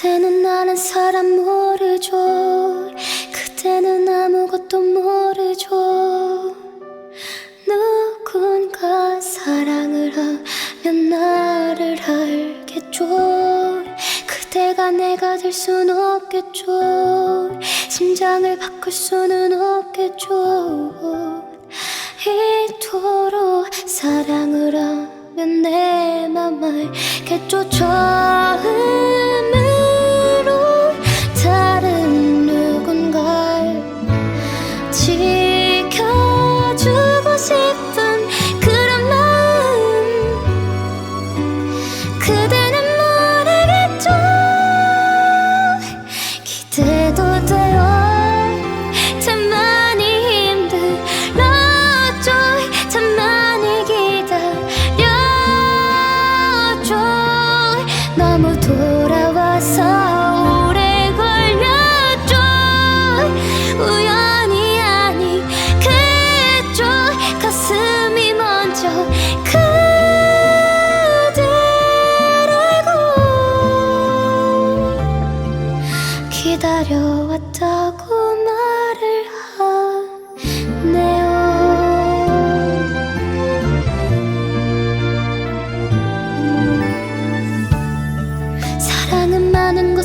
그때는 나는 사람 모르죠. 그때는 아무것도 모르죠. 누군가 사랑을 하면 나를 알겠죠. 그대가 내가 될 순 없겠죠. 심장을 바꿀 수는 없겠죠. 이토록 사랑을 하면 내맘 알겠죠. 처음 지켜주고 싶은 그런 마음. 그대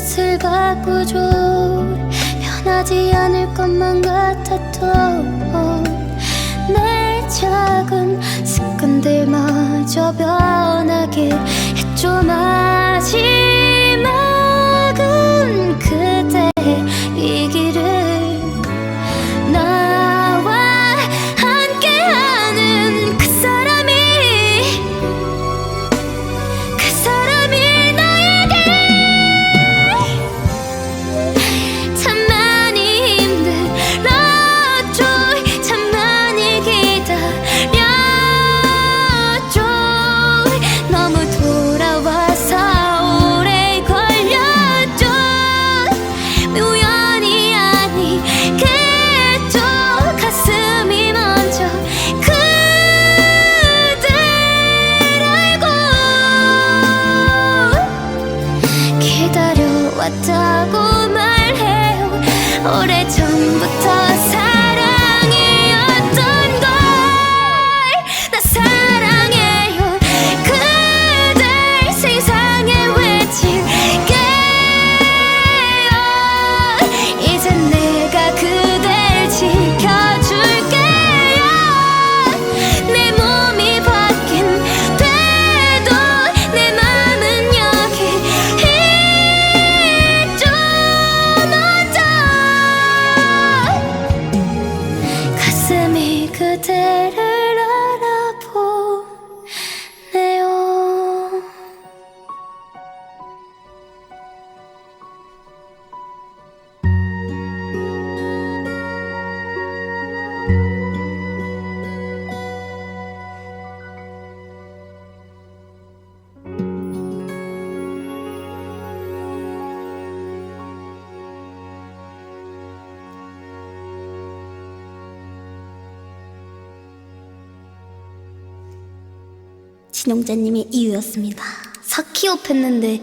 것을 바꾸죠. 변하지 않을 것만 같아도 내 작은 습관들마저 변하게 했죠 마 진용자님의 이유였습니다. 사키업 했는데